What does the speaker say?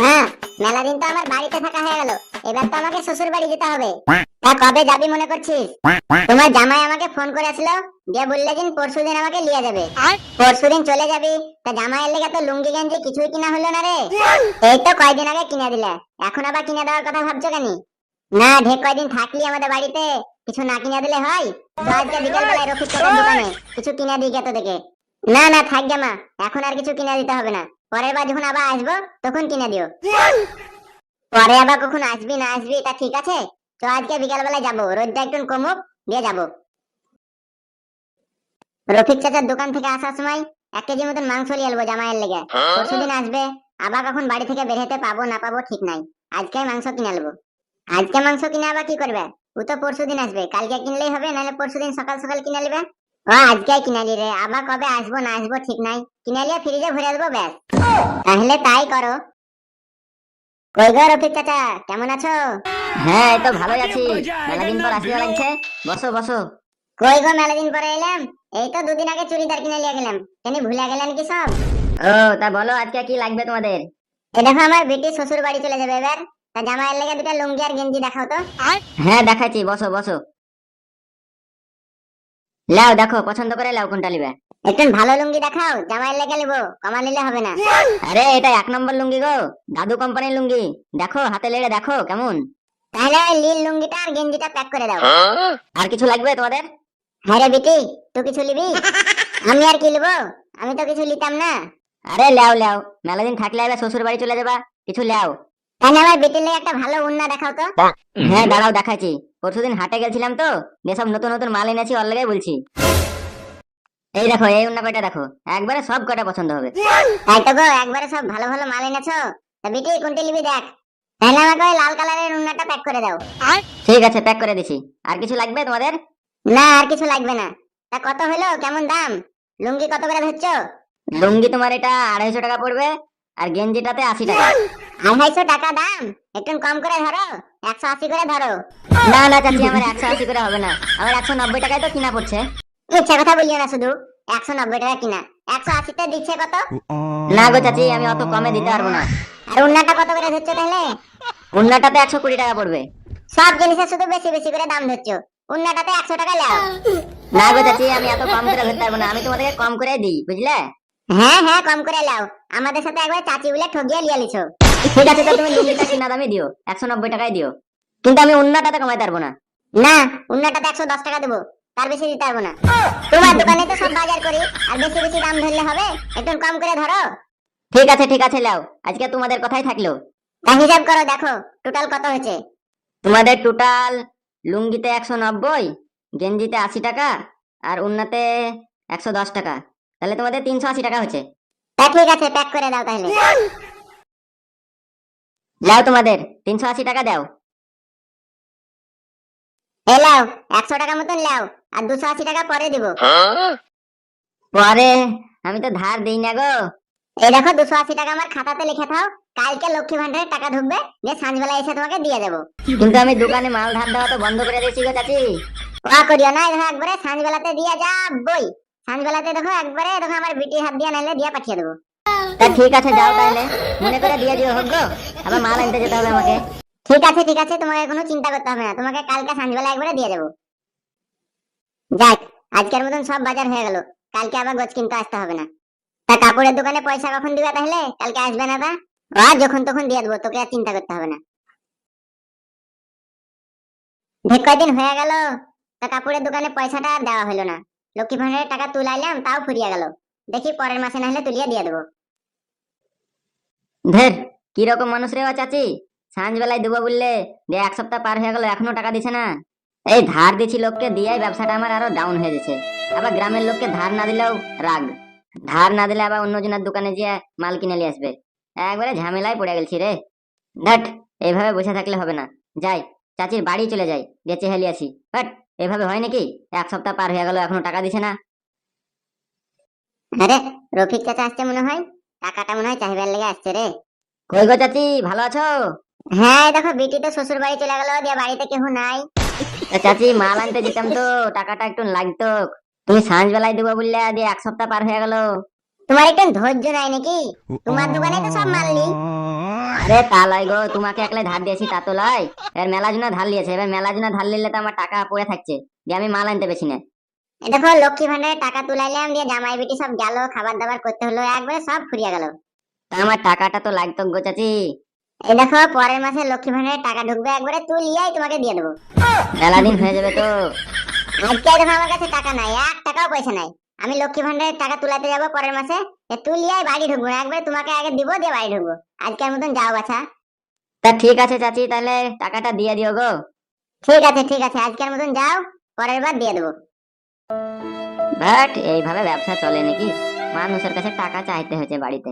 মা মেলা দিন তো আমার বাড়িতে থাকা হয়ে গেল। এবার তো আমাকে শ্বশুর বাড়ি যেতে হবে। তা কবে যাবি মনে করছিস? তোমার জামাই আমাকে ফোন করেছিল দিয়ে বললে দিন পরশু দিন আমাকে নিয়ে যাবে। পরশু দিন চলে যাবি? তা জামাইয়ের লেগে তো লুঙ্গি গেঞ্জি কিছুই কিনা হলো না রে। এই তো কয়দিন আগে কিনে দিলে। এখন আবার কিনে দেওয়ার কথা ভাবছ কেন? না ঢেক কয়দিন থাকলি আমাদের বাড়িতে। কিছু না কিনে দিলে হয়? আজকে বিকেল বেলায় রফিক দোকানে। কিছু কিনে দিই গে তোদেরকে। না না, থাক গে মা, এখন আর কিছু কিনে দিতে হবে না। পরের বার যখন আবার আসব, তখন কিনে দিও। পরে আবার কখন আসবি, না আসবি তা ঠিক আছে? তো আজকে বিকাল বেলায় যাব, রোদটা একটু কমুক, দিয়ে যাব। রফিক চাচার দোকান থেকে আসার সময় এক কেজি মতন মাংস নিয়ে আসব জামাইয়ের লেগে। পরশু দিন আসবে, আবার কখন বাড়ি থেকে বের হতে পাবো, না পাবো ঠিক নাই। আজকে মাংস কিনে আনব আজকে মাংস কিনে আবার কি করবে? ও তো পরশু দিন আসবে, কালকে কিনলেই হবে, নাহলে পরশু দিন সকাল সকাল কিনে নেবে। ও আজকে কিনে নি রে। আবার কবে আসব না আসব ঠিক নাই। কিনে নিয়ে ফ্রিজে ভরে আসব ব্যাস। তাহলে তাই করো। কই গো রফিক চাচা কেমন আছো? হ্যাঁ তো ভালোই আছি। পর লাগছে। বসো বসো। কই গো পরে এলাম? এই তো দুদিন আগে চুড়িদার কিনে নিয়ে গেলাম। কেন ভুলে গেলেন কি সব? ও তা বলো আজকে কি লাগবে তোমাদের? এ দেখো আমার বেটি শ্বশুর বাড়ি চলে যাবে এবার। তা জামাইয়ের লেগে দুটা লুঙ্গি আর গেঞ্জি দেখাও তো। হ্যাঁ দেখাচ্ছি। বসো বসো। লাও দেখো পছন্দ করে লাও কোনটা নিবে? একটু ভালো লুঙ্গি দেখাও জামাইয়ের লেগে নেব কমা নিলে হবে না। আরে এটা এক নম্বর লুঙ্গি গো দাদু কোম্পানির লুঙ্গি। দেখো হাতে লেগে দেখো কেমন? তাহলে ওই লীল লুঙ্গিটা আর গেঞ্জিটা প্যাক করে দাও। আর কিছু লাগবে তোমাদের? হ্যাঁ রে বেটি তুই কিছু নিবি? আমি আর কি নেব? আমি তো কিছু নিতাম না। আরে লাও লাও মেলা দিন থাকলে এবার শ্বশুর বাড়ি চলে যাবা কিছু লাও। তাহলে আমার বেটির লেগে একটা ভালো উন্না দেখাও তো। হ্যাঁ দাঁড়াও দেখাচ্ছি। পরশুদিন হাটে গেছিলাম তো যেসব নতুন নতুন মাল এনেছি ওর লেগে বলছি। এই দেখো এই উন্না কয়টা দেখো একবারে সব কয়টা পছন্দ হবে। তাই তো গো একবারে সব ভালো ভালো মাল এনেছো তা বেটি কোনটি নিবি দেখ। তাহলে আমাকে ওই লাল কালারের উন্নাটা প্যাক করে দাও। ঠিক আছে প্যাক করে দিছি। আর কিছু লাগবে তোমাদের? না আর কিছু লাগবে না। তা কত হলো? কেমন দাম? লুঙ্গি কত করে ধরছো? লুঙ্গি তোমার এটা আড়াইশো টাকা পড়বে আর গেঞ্জিটাতে আশি টাকা। আড়াইশো টাকা দাম। একটু কম করে ধরো একশো আশি করে ধরো। না না চাচি আমার একশো আশি করে হবে না। আমার একশো নব্বই টাকায় তো কিনা পড়ছে। মিথ্যা কথা বলিও না শুধু একশো নব্বই টাকা কিনা। একশো আশিতে দিচ্ছে কত? না গো চাচি আমি অত কমে দিতে পারব না। আর উন্নাটা কত করে ধরছো তাহলে? উন্নাটাতে একশো কুড়ি টাকা পড়বে। সব জিনিসের শুধু বেশি বেশি করে দাম ধরছো। উন্নাটাতে একশো টাকা লাও। না গো চাচি আমি এত কম করে ধরতে পারব না। আমি তোমাদেরকে কম করে দিই বুঝলে? হ্যাঁ হ্যাঁ কম করে লাও। আমাদের সাথে একবার চাচি বলে ঠগিয়ে লিয়ে লিছো। ঠিক আছে, তো তুমি লুঙ্গিটা কিনা দামে দিও, একশো নব্বই টাকায় দিও। কিন্তু আমি উন্নাটাতে কমাইতে পারব না। না উন্নাটাতে একশো দশ টাকা দেবো, তার বেশি দিতে পারব না। তোমার দোকানে তো সব বাজার করি, আর বেশি বেশি দাম ধরলে হবে? একটু কম করে ধরো। ঠিক আছে ঠিক আছে লাও আজকে তোমাদের কথাই থাকল। তা হিসাব করো, দেখো টোটাল কত হয়েছে? তোমাদের টোটাল লুঙ্গিতে একশো নব্বই, গেঞ্জিতে আশি টাকা, আর উন্নাতে একশো দশ টাকা। তাহলে তোমাদের তিনশো আশি টাকা হচ্ছে তা ঠিক আছে প্যাক করে দাও তাহলে। লাও তোমাদের, তিনশো আশি টাকা দাও। এই লাও, একশো টাকা মতন লাও, আর দুশো আশি টাকা পরে দিব। পরে? আমি তো ধার দিই না গো। এই দেখো, দুশো আশি টাকা আমার খাতাতে লিখে থাও, কালকে লক্ষ্মী ভান্ডারের টাকা ঢুকবে, যে সাঁঝবেলা এসে তোমাকে দিয়ে দেবো। কিন্তু আমি দোকানে মাল ধার দেওয়া তো বন্ধ করে দিয়েছি গো চাচি। ওয়া করিও না দেখো একবারে সাঁঝবেলাতে দিয়ে যাবই সাঁঝবেলাতে দেখো একবারে, দেখো আমার বিটি হাত দিয়ে নাইলে দিয়ে পাঠিয়ে দেবো। তা ঠিক আছে, যাও তাহলে। মনে করে দিয়ে দিও, হোক গো। আবার মাল আনতে যেতে হবে আমাকে। ঠিক আছে ঠিক আছে, তোমাকে কোনো চিন্তা করতে হবে না। তোমাকে কালকে সাঁঝবেলা একবারে দিয়ে দেবো। যাক, আজকের মতন সব বাজার হয়ে গেল। কালকে আবার গোছ কিনতে আসতে হবে না। তা কাপড়ের দোকানে পয়সা কখন দিবে তাহলে? কালকে আসবে না তা? আর যখন তখন দিয়ে দেবো, তোকে আর চিন্তা করতে হবে না। দেখ কয়দিন হয়ে গেল, তা কাপড়ের দোকানে পয়সাটা আর দেওয়া হলো না। লক্ষ্মী ভান্ডারের টাকা তুলাইলাম, তাও ফুরিয়ে গেল। দেখি পরের মাসে না হলে তুলিয়ে দিয়ে দেবো। ধের কীরকম মানুষ রে চাচি? সাঁঝবেলায় দেবো বললে যে এক সপ্তাহ পার হয়ে গেল, এখনও টাকা দিছে না। এই ধার দিছি লোককে দিয়াই ব্যবসাটা আমার আরও ডাউন হয়ে গেছে। আবার গ্রামের লোককে ধার না দিলেও রাগ। ধার না দিলে আবার অন্যজনের দোকানে গিয়ে মাল কিনে নিয়ে আসবে। একবারে ঝামেলায় পড়ে গেছি রে। দেখ এইভাবে বসে থাকলে হবে না। যাই, চাচির বাড়ি চলে যাই দিয়ে চেহালি আসি বাট এভাবে হয় নাকি? এক সপ্তাহ পার হয়ে গেল, এখনও টাকা দিছে না। আরে, রফিক চাচা আসছে মনে হয়? টাকাটা মনে হয় চাহিবার লেগে আসছে রে। কই গো চাচি ভালো আছো? হ্যাঁ দেখো বিটি তো শ্বশুর বাড়ি চলে গেল দিয়ে বাড়িতে কেউ নাই। চাচি মাল আনতে যেতাম তো টাকাটা একটু লাগতো। তুমি সাঁঝ বেলায় দেবো বললে দিয়ে এক সপ্তাহ পার হয়ে গেল। তোমার একটু ধৈর্য নাই নাকি? তোমার দোকানে তো সব মাল নি আরে তা লয় গো তোমাকে একলাই ধার দিয়েছি তা তো লয়। এবার মেলা জনা ধার লিয়েছে এবার মেলা জনা ধার নিলে তো আমার টাকা পড়ে থাকছে। দিয়ে আমি মাল আনতে পেছি না। দেখো লক্ষ্মী ভান্ডারে টাকা তুলাইলাম দিয়ে জামাই বেটি সব গেল খাবার দাবার করতে হলো একবারে সব ফুরিয়ে গেল। তা আমার টাকাটা তো লাগতো গো চাচি। এই দেখো, পরের মাসে লক্ষ্মী ভান্ডারে টাকা ঢুকবে, একবারে তুই লিয়াই তোমাকে দিয়ে দেবো। দিন হয়ে যাবে তো। আজকে দেখো আমার কাছে টাকা নাই, এক টাকাও পয়সা নাই। আমি লক্ষ্মী ভান্ডারের টাকা তুলাতে যাব পরের মাসে তুই লিয়াই বাড়ি ঢুকবো, একবারে তোমাকে আগে দিব, দিয়ে বাড়ি ঢুকবো। আজকের মতন যাও বাছা। তা ঠিক আছে চাচি, তাহলে টাকাটা দিয়ে দিও গো। ঠিক আছে ঠিক আছে, আজকের মতন যাও, পরের বার দিয়ে দেবো। বাট, এইভাবে ব্যবসা চলে নাকি? মানুষের কাছে টাকা চাইতে হয়েছে বাড়িতে।